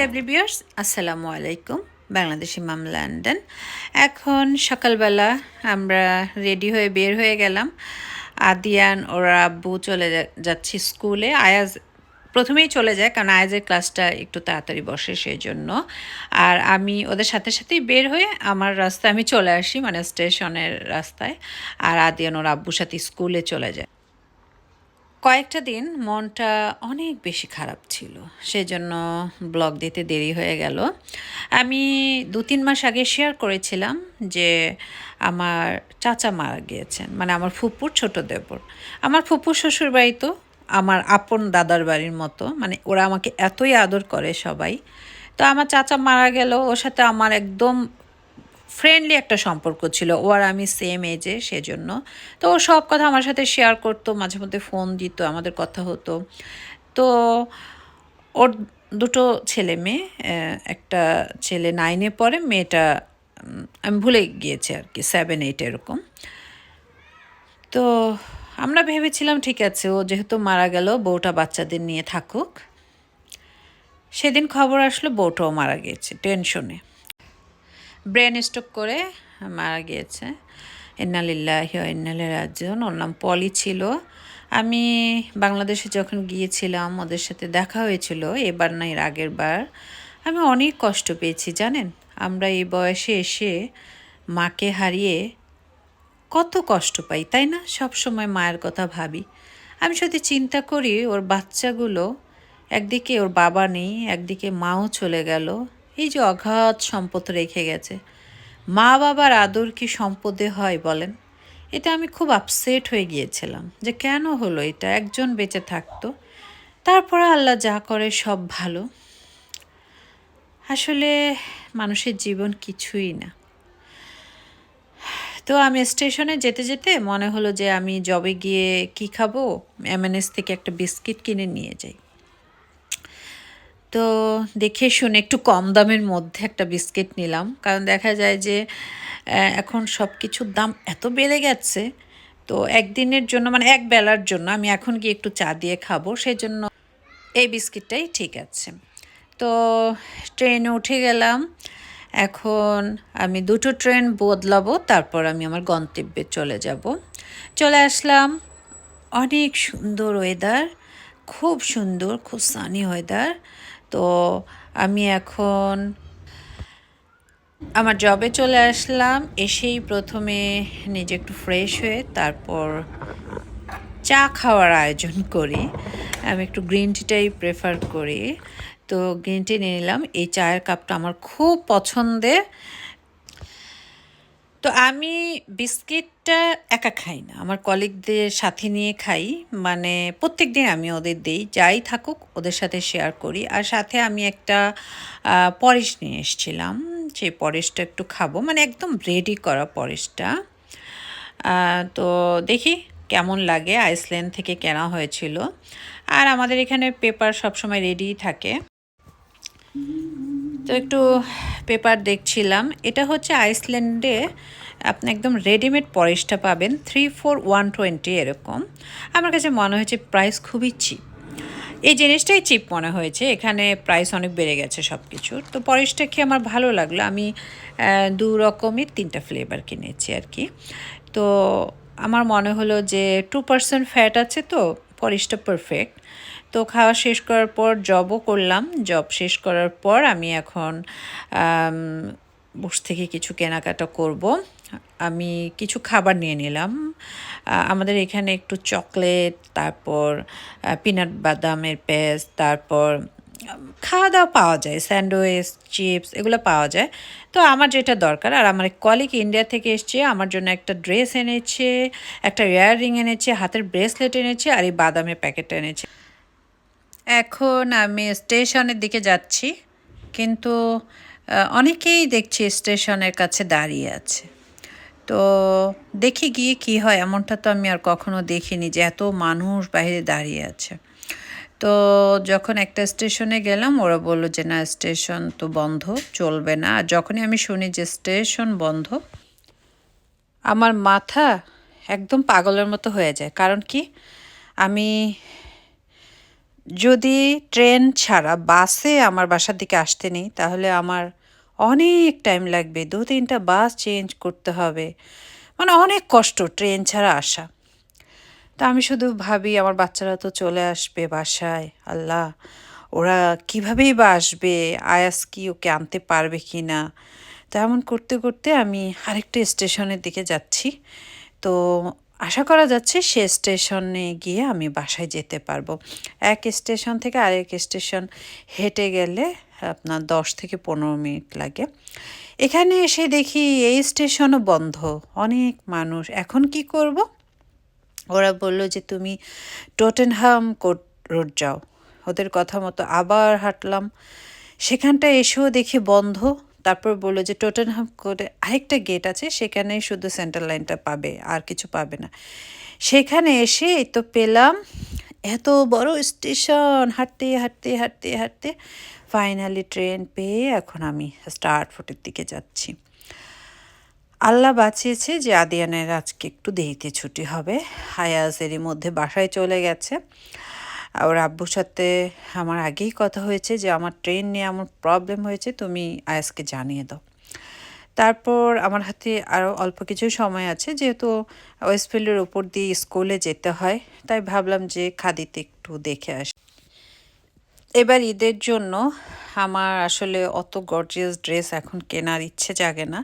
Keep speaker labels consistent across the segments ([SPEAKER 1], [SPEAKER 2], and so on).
[SPEAKER 1] Lovely বিয়ার্স আসসালামু আলাইকুম, বাংলাদেশি মাম London এখন সকালবেলা আমরা রেডি হয়ে বের হয়ে গেলাম। আদিয়ান, ওরা আব্বু চলে যাচ্ছি স্কুলে। আয়াজ প্রথমেই চলে যায়, কারণ আয়াজের ক্লাসটা একটু তাড়াতাড়ি বসে সেই জন্য আর আমি ওদের সাথে সাথেই বের হয়ে আমার রাস্তায় আমি চলে আসি মানে স্টেশনের রাস্তায়। আর আদিয়ান ওর আব্বুর সাথে স্কুলে চলে যায়। কয়েকটা দিন মনটা অনেক বেশি খারাপ ছিল, সেজন্য ব্লগ দিতে দেরি হয়ে গেল। আমি দু তিন মাস আগে শেয়ার করেছিলাম যে আমার চাচা মারা গিয়েছেন মানে আমার ফুপুর ছোট দেবর। আমার ফুপুর শ্বশুর বাড়ি তো, আমার আপন দাদার বাড়ির মতো মানে ওরা আমাকে এতই আদর করে সবাই। তো আমার চাচা মারা গেল, ওর সাথে আমার একদম ফ্রেন্ডলি একটা সম্পর্ক ছিল। ও আর আমি সেম এজে সেজন্য। তো ও সব কথা আমার সাথে শেয়ার করতো, মাঝে মধ্যে ফোন দিত, আমাদের কথা হতো। তো ওর দুটো ছেলে মেয়ে একটা ছেলে নাইনে পড়ে, মেয়েটা আমি ভুলে গিয়েছি আর কি সেভেন এইট এরকম। তো আমরা ভেবেছিলাম, ঠিক আছে, ও যেহেতু মারা গেল, বউটা বাচ্চাদের নিয়ে থাকুক। সেদিন খবর আসলো, বউটাও মারা গিয়েছে টেনশনে ব্রেন স্ট্রোক করে মারা গিয়েছে। ইন্নালিল্লাহি ইন্নালে রাজন ওর নাম পলি ছিল। আমি বাংলাদেশে যখন গিয়েছিলাম, ওদের সাথে দেখা হয়েছিল। এবার না, এর আগের বার। আমি অনেক কষ্ট পেয়েছি, জানেন? আমরা এই বয়সে এসে মাকে হারিয়ে কত কষ্ট পাই, তাই না? সব সময় মায়ের কথা ভাবি। আমি যদি চিন্তা করি, ওর বাচ্চাগুলো, একদিকে ওর বাবা নেই, একদিকে মাও চলে গেল। এই যে অগাধ সম্পদ রেখে গেছে। মা বাবার আদর কি সম্পদে হয় বলেন? এটা আমি খুব আপসেট হয়ে গিয়েছিলাম যে কেন হলো এটা? একজন বেঁচে থাকতো, তারপরে আল্লাহ যা করে সব ভালো। আসলে মানুষের জীবন কিছুই না। তো আমি স্টেশনে যেতে যেতে মনে হলো যে আমি জবে গিয়ে কি খাব? এমএনএস থেকে একটা বিস্কিট কিনে নিয়ে যাই। তো দেখে শুনে একটু কম দামের মধ্যে একটা বিস্কিট নিলাম। কারণ দেখা যায় যে এখন সব কিছুর দাম এত বেড়ে গেছে, তো একদিনের জন্য মানে এক বেলার জন্য আমি এখন গিয়ে একটু চা দিয়ে খাব সেই জন্য এই বিস্কিটটাই ঠিক আছে। তো ট্রেনে উঠে গেলাম। এখন আমি দুটো ট্রেন বদলাবো, তারপর আমি আমার গন্তব্যে চলে যাব। চলে আসলাম। অনেক সুন্দর ওয়েদার খুব সুন্দর, খুব সানি ওয়েদার তো আমি এখন আমার জবে চলে আসলাম। এসেই প্রথমে নিজে একটু ফ্রেশ হয়ে তারপর চা খাওয়ার আয়োজন করি। আমি একটু গ্রিন টিটাই প্রেফার করি। তো গ্রিন টি নিয়ে নিলাম। এই চায়ের কাপটা আমার খুব পছন্দের। তো আমি বিস্কিটটা একা খাই না। আমার কলিগদের সাথে নিয়ে খাই। মানে প্রত্যেক দিন আমি ওদের দিই, যাই থাকুক ওদের সাথে শেয়ার করি। আর সাথে আমি একটা পরেশ নিয়ে এসেছিলাম। সেই পরেশটা একটু খাব। মানে একদম রেডি করা পরেশটা। তো দেখি কেমন লাগে। আইসল্যান্ড থেকে কেনা হয়েছিল। আর আমাদের এখানে পেপার সবসময় রেডিই থাকে। তো একটু পেপার দেখছিলাম। এটা হচ্ছে আইসল্যান্ডে আপনি একদম রেডিমেড পরেশটা পাবেন থ্রি ফোর ওয়ান টোয়েন্টি এরকম। আমার কাছে মনে হয়েছে প্রাইস খুবই চিপ এই জিনিসটাই চিপ মনে হয়েছে, এখানে প্রাইস অনেক বেড়ে গেছে সব কিছুর তো পরেশটা খেয়ে আমার ভালো লাগল, আমি দু রকমের তিনটা ফ্লেভার কিনেছি আর কি। তো আমার মনে হলো যে টু পার্সেন্ট ফ্যাট আছে তো পলিশটা পারফেক্ট তো খাওয়া শেষ করার পর জবও করলাম। জব শেষ করার পর আমি এখন বসে থেকে কিছু কেনাকাটা করব। আমি কিছু খাবার নিয়ে নিলাম। আমাদের এখানে একটু চকলেট, তারপর পিনাট বাদামের পেস্ট, তারপর খাওয়া দাওয়া পাওয়া যায়। স্যান্ডউইচ, চিপস এগুলো পাওয়া যায়। তো আমার যেটা দরকার, আর আমার কলিগ ইন্ডিয়া থেকে এসছে, আমার জন্য একটা ড্রেস এনেছে, একটা ইয়াররিং এনেছে, হাতের ব্রেসলেট এনেছে, আর এই বাদামের প্যাকেট এনেছে। এখন আমি স্টেশনের দিকে যাচ্ছি, কিন্তু অনেকেই দেখছি স্টেশনের কাছে দাঁড়িয়ে আছে। তো দেখি গিয়ে কি হয়, এমনটা তো আমি আর কখনো দেখিনি যে এত মানুষ বাইরে দাঁড়িয়ে আছে। তো যখন একটা স্টেশনে গেলাম, ওরা বলল যে, না, স্টেশন তো বন্ধ, চলবে না। আর যখনই আমি শুনি যে, স্টেশন বন্ধ, আমার মাথা একদম পাগলের মতো হয়ে যায়। কারণ কি? আমি যদি ট্রেন ছাড়া বাসে আমার বাসার দিকে আসতে নেই, তাহলে আমার অনেক টাইম লাগবে, দু তিনটা বাস চেঞ্জ করতে হবে। মানে অনেক কষ্ট ট্রেন ছাড়া আসা। তা আমি শুধু ভাবি, আমার বাচ্চারা তো চলে আসবে বাসায়, আল্লাহ। ওরা কীভাবেই বা আসবে আয়াস কি, ওকে আনতে পারবে কি না? তো এমন করতে করতে আমি আরেকটা স্টেশনের দিকে যাচ্ছি। তো আশা করা যাচ্ছে সে স্টেশনে গিয়ে আমি বাসায় যেতে পারব। এক স্টেশন থেকে আরেক স্টেশন হেঁটে গেলে আপনার দশ থেকে পনেরো মিনিট লাগে। এখানে এসে দেখি এই স্টেশনও বন্ধ। অনেক মানুষ। এখন কি করব? ওরা বলল যে, তুমি টোটেনহাম কোর্ট রোড যাও। ওদের কথা মতো আবার হাঁটলাম। সেখানটা এসেও দেখি বন্ধ। তারপর বলল যে, টোটেনহাম কোর্টে আরেকটা গেট আছে। সেখানে শুধু সেন্ট্রাল লাইনটা পাবে, আর কিছু পাবে না। সেখানে এসে তো পেলাম। এত বড় স্টেশন। হাঁটতে হাঁটতে হাঁটতে হাঁটতে ফাইনালি ট্রেন পেয়ে এখন আমি স্টার্ট ফুটের দিকে যাচ্ছি। আল্লাহ বাঁচিয়েছে যে আদিয়ানের আজকে একটু দেরিতে ছুটি হবে। হায়াজ এরই মধ্যে বাসায় চলে গেছে। ওর আব্বুর সাথে আমার আগেই কথা হয়েছে যে, আমার ট্রেন নিয়ে আমার প্রবলেম হয়েছে, তুমি আয়াসকে জানিয়ে দাও। তারপর আমার হাতে আরও অল্প কিছু সময় আছে, যেহেতু ওয়েস্টফিল্ডের ওপর দিয়ে স্কুলে যেতে হয়, তাই ভাবলাম যে খাদিতে একটু দেখে আসি। এবার ঈদের জন্য আমার আসলে অত গর্জিয়াস ড্রেস এখন কেনার ইচ্ছে জাগে না।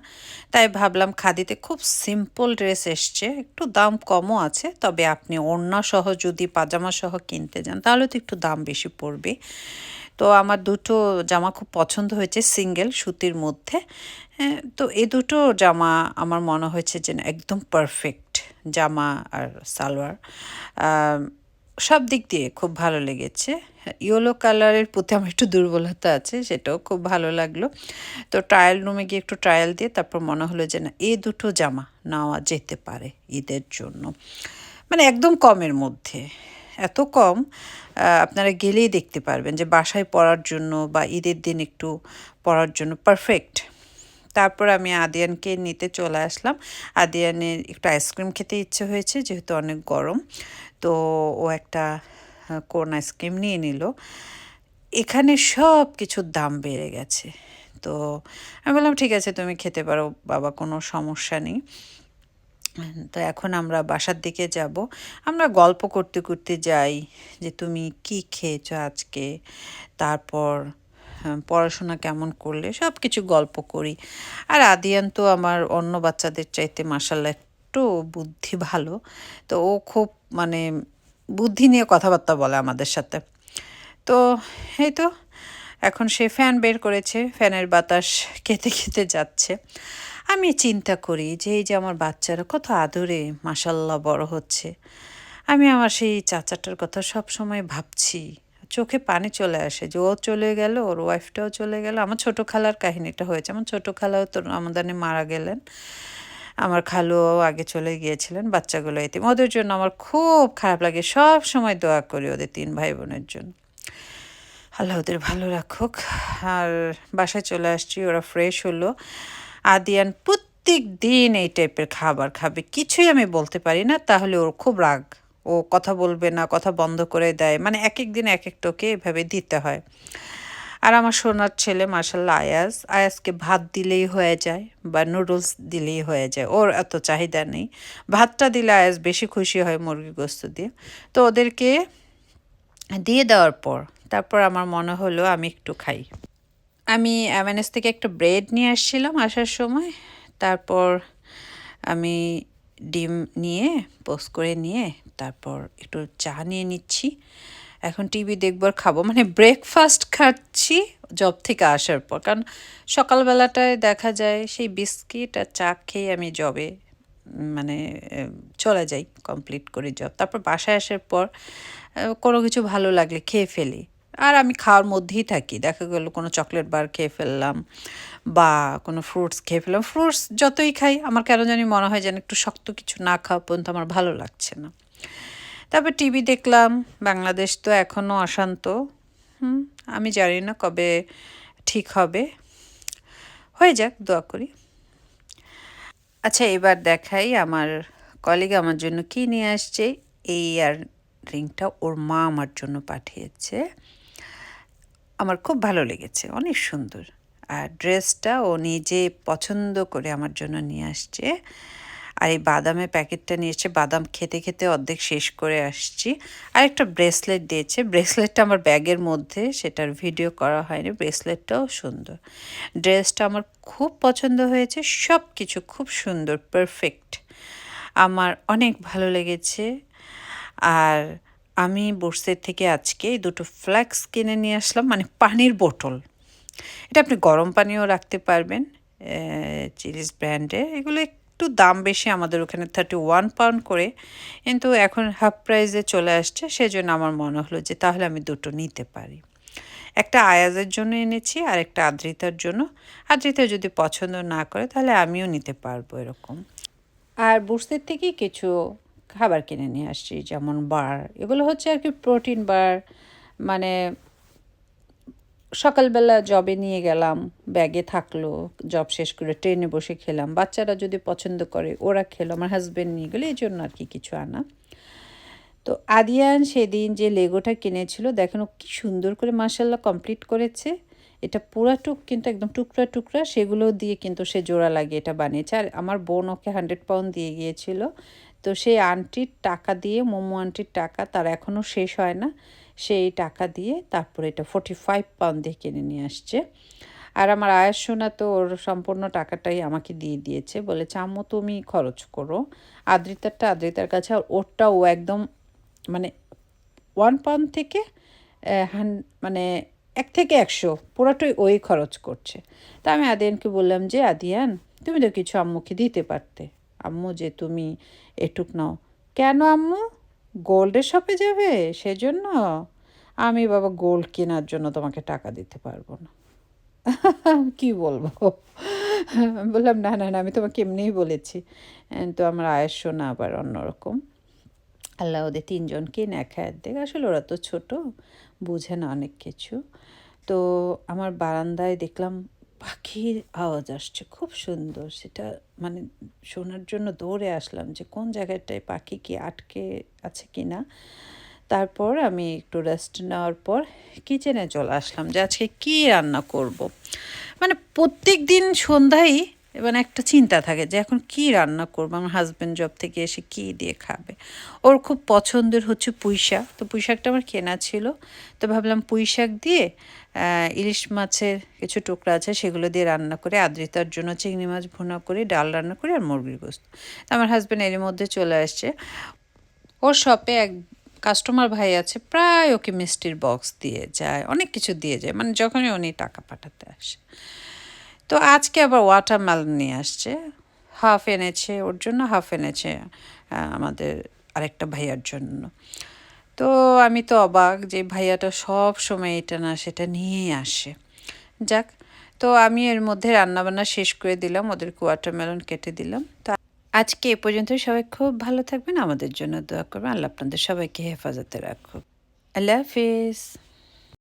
[SPEAKER 1] তাই ভাবলাম খাদিতে খুব সিম্পল ড্রেস এসছে একটু দাম কমও আছে তবে আপনি ওড়না সহ যদি পাজামা সহ কিনতে যান তাহলে তো একটু দাম বেশি পড়বে। তো আমার দুটো জামা খুব পছন্দ হয়েছে সিঙ্গেল সুতির মধ্যে। হ্যাঁ, তো এই দুটো জামা আমার মনে হয়েছে যে একদম পারফেক্ট জামা আর সালোয়ার। সব দিক দিয়ে খুব ভালো লেগেছে। ইয়েলো কালারের প্রতি আমার একটু দুর্বলতা আছে, সেটাও খুব ভালো লাগল। তো ট্রায়াল রুমে গিয়ে একটু ট্রায়াল দিয়ে তারপর মনে হলো যে না এই দুটো জামা নেওয়া যেতে পারে ঈদের জন্য। মানে একদম কমের মধ্যে। এত কম আপনারা গেলেই দেখতে পারবেন যে বাসায় পরার জন্য বা ঈদের দিন একটু পরার জন্য পারফেক্ট তারপর আমি আদিয়ানকে নিতে চলে আসলাম। আদিয়ানের একটু আইসক্রিম খেতে ইচ্ছে হয়েছে, যেহেতু অনেক গরম। তো ও একটা কোন আইসক্রিম নিয়ে নিল। এখানে সব কিছুর দাম বেড়ে গেছে। তো আমি বললাম, ঠিক আছে, তুমি খেতে পারো, বাবা, কোনো সমস্যা নেই। তো এখন আমরা বাসার দিকে যাব। আমরা গল্প করতে করতে যাই যে, তুমি কি খেয়েছো আজকে? তারপর পড়াশোনা কেমন করলে সব কিছু গল্প করি। আর আদিয়ান তো আমার অন্য বাচ্চাদের চাইতে মাসাল্লাহ একটু বুদ্ধি ভালো, তো ও খুব মানে বুদ্ধি নিয়ে কথাবার্তা বলে আমাদের সাথে। তো এই তো, এখন সে ফ্যান বের করেছে, ফ্যানের বাতাস খেতে খেতে যাচ্ছে। আমি চিন্তা করি যে এই যে আমার বাচ্চারা কত আদরে মাসাল্লাহ বড় হচ্ছে। আমি আমার সেই চাচাটার কথা সব সময় ভাবছি। চোখে পানি চলে আসে, যে ও চলে গেল, ওর ওয়াইফটাও চলে গেল। আমার ছোট খালার কাহিনীটা হয়েছে। আমার ছোট খালাও তো আমাদানে মারা গেলেন। আমার খালুও আগে চলে গিয়েছিলেন, বাচ্চাগুলো এতে ওদের জন্য আমার খুব খারাপ লাগে। সব সময় দোয়া করি ওদের তিন ভাই বোনের জন্য। আল্লাহ ওদের ভালো রাখুক। আর বাসায় চলে আসছি, ওরা ফ্রেশ হলো। আদিয়ান প্রত্যেক দিন এই টাইপের খাবার খাবে। কিছুই আমি বলতে পারি না, তাহলে ওর খুব রাগ। ও কথা বলবে না, কথা বন্ধ করে দেয়। মানে এক এক দিন এক একটাকে এভাবে দিতে হয়। আর আমার সোনার ছেলে মার্শাল্লাহ আয়াস আয়াসকে ভাত দিলেই হয়ে যায় বা নুডলস দিলেই হয়ে যায়। ওর এত চাহিদা নেই। ভাতটা দিলে আয়াস বেশি খুশি হয় মুরগি গোস্ত দিয়ে। তো ওদেরকে দিয়ে দেওয়ার পর তারপর আমার মনে হলো আমি একটু খাই। আমি অ্যামেনেস থেকে একটা ব্রেড নিয়ে আসছিলাম আসার সময়। তারপর আমি ডিম নিয়ে পোস্ট করে নিয়ে, তারপর একটু চা নিয়ে নিচ্ছি। এখন টিভি দেখবার খাব। মানে ব্রেকফাস্ট খাচ্ছি জব থেকে আসার পর। কারণ সকালবেলাটায় দেখা যায় সেই বিস্কিট আর চা খেয়ে আমি জবে মানে চলে যাই কমপ্লিট করি জব তারপর বাসায় আসার পর কোনো কিছু ভালো লাগলে খেয়ে ফেলি। আর আমি খাওয়ার মধ্যেই থাকি। দেখা গেলো কোনো চকলেট বার খেয়ে ফেললাম বা কোনো ফ্রুটস খেয়ে ফেললাম। ফ্রুটস যতই খাই, আমার কেন জানি মনে হয় যেন একটু শক্ত কিছু না খাওয়া পর্যন্ত আমার ভালো লাগছে না। তারপর টিভি দেখলাম, বাংলাদেশ তো এখনও অশান্ত। হুম, আমি জানি না কবে ঠিক হবে। হয়ে যাক, দোয়া করি। আচ্ছা এবার দেখাই আমার কলিগ আমার জন্য কি নিয়ে আসছে। এই আর রিংটা ওর মা আমার জন্য পাঠিয়েছে। আমার খুব ভালো লেগেছে, অনেক সুন্দর। আর ড্রেসটা ও নিজে পছন্দ করে আমার জন্য নিয়ে আসছে। আর এই বাদামের প্যাকেটটা নিয়েছে বাদাম খেতে খেতে অর্ধেক শেষ করে আসছি। আর একটা ব্রেসলেট দিয়েছে। ব্রেসলেটটা আমার ব্যাগের মধ্যে, সেটার ভিডিও করা হয়নি। ব্রেসলেটটাও সুন্দর। ড্রেসটা আমার খুব পছন্দ হয়েছে। সব কিছু খুব সুন্দর, পারফেক্ট। আমার অনেক ভালো লেগেছে। আর আমি বোর্সের থেকে আজকে দুটো ফ্ল্যাক্স কিনে নিয়ে আসলাম মানে পানির বোতল। এটা আপনি গরম পানিও রাখতে পারবেন চিলিস ব্র্যান্ডে এগুলো একটু দাম বেশি, আমাদের ওখানে থার্টি ওয়ান পাউন্ড করে। কিন্তু এখন হাফ প্রাইসে চলে আসছে সেই জন্য আমার মনে হলো যে তাহলে আমি দুটো নিতে পারি। একটা আয়াজের জন্য এনেছি, আর একটা আদ্রিতার জন্য। আদ্রিতা যদি পছন্দ না করে, তাহলে আমিও নিতে পারব এরকম। আর বুসদের থেকেই কিছু খাবার কিনে নিয়ে আসছি, যেমন বার। এগুলো হচ্ছে আর কি প্রোটিন বার মানে সকালবেলা জবে নিয়ে গেলাম ব্যাগে থাকল জব শেষ করে ট্রেনে বসে খেলাম। বাচ্চারা যদি পছন্দ করে, ওরা খেলো, আমার হাজব্যান্ড নিয়ে গেলো, এই জন্য আর কি কিছু আনা। তো আদিয়ান সেদিন যে লেগোটা কিনেছিল, দেখেন ও কি সুন্দর করে মার্শাল্লাহ কমপ্লিট করেছে। এটা পুরাটুক কিন্তু একদম টুকরা টুকরা, সেগুলো দিয়ে কিন্তু সে জোড়া লাগিয়ে এটা বানিয়েছে। আর আমার বোন ওকে হান্ড্রেড পাউন্ড দিয়ে গিয়েছিল। তো সেই আন্টির টাকা দিয়ে, মোমো আন্টির টাকা তার এখনও শেষ হয় না। সেই টাকা দিয়ে তারপরে এটা ফোর্টি ফাইভ পাউন্ড দিয়ে কিনে নিয়ে আসছে। আর আমার আয়ের সোনা তো ওর সম্পূর্ণ টাকাটাই আমাকে দিয়ে দিয়েছে। বলেছে, আম্মু, তুমি খরচ করো। আদ্রিতারটা, আদ্রিতার কাছে আর ওরটা ও একদম মানে ওয়ান পাউন্ড থেকে হান মানে এক থেকে একশো, পুরোটাই ওই খরচ করছে। তা আমি আদিয়ানকে বললাম যে, আদিয়ান, তুমি তো কিছু আম্মুকে দিতে পারতে। আম্মু, যে তুমি এটুক নাও। কেন আম্মু? গোল্ডের শপে যাবে, সেজন্য। আমি বাবা গোল্ড কেনার জন্য তোমাকে টাকা দিতে পারব না। কি বলব? বললাম, না না না, আমি তোমাকে এমনিই বলেছি। তো আমার আয়ের শোনা আবার অন্যরকম। আল্লাহ ওদের তিনজনকে এক দেখ। আসলে ওরা তো ছোট, বুঝে না অনেক কিছু। তো আমার বারান্দায় দেখলাম পাখির আওয়াজ আসছে, খুব সুন্দর সেটা মানে শোনার জন্য দৌড়ে আসলাম যে কোন জায়গাটায় পাখি কি আটকে আছে কি না তারপর আমি একটু রেস্ট নেওয়ার পর কিচেনে চলে আসলাম যে আজকে কী রান্না করব। মানে প্রত্যেক দিন সন্ধ্যায় মানে একটা চিন্তা থাকে যে এখন কি রান্না করব? আমার হাজব্যান্ড জব থেকে এসে কি দিয়ে খাবে? ওর খুব পছন্দের হচ্ছে পুঁই শাক তো পুঁই শাকটা আমার কেনা ছিল। তো ভাবলাম পুঁই শাক দিয়ে ইলিশ মাছের কিছু টুকরা আছে, সেগুলো দিয়ে রান্না করে। আদ্রিতার জন্য চিংড়ি মাছ ভুনা করে, ডাল রান্না করে আর মুরগির গোস্ত। আমার হাজব্যান্ড এর মধ্যে চলে আসছে। ওর শপে এক কাস্টমার ভাই আছে, প্রায় ওকে মিষ্টির বক্স দিয়ে যায়, অনেক কিছু দিয়ে যায়। মানে যখনই উনি টাকা পাঠাতে আসে। তো আজকে আবার ওয়াটারমেলন নিয়ে আসছে। হাফ এনেছে, ওর জন্য হাফ এনেছে আমাদের আরেকটা ভাইয়ার জন্য। তো আমি তো অবাক যে ভাইয়াটা সব সময় এটা না সেটা নিয়েই আসে। যাক, তো আমি এর মধ্যে রান্নাবান্না শেষ করে দিলাম, ওদেরকে ওয়াটারমেলন কেটে দিলাম। তো আজকে এ পর্যন্ত সবাই খুব ভালো থাকবেন, আমাদের জন্য দোয়া করবেন, আল্লাহ আপনাদের সবাইকে হেফাজতে রাখুক। আল্লাহ হাফিজ।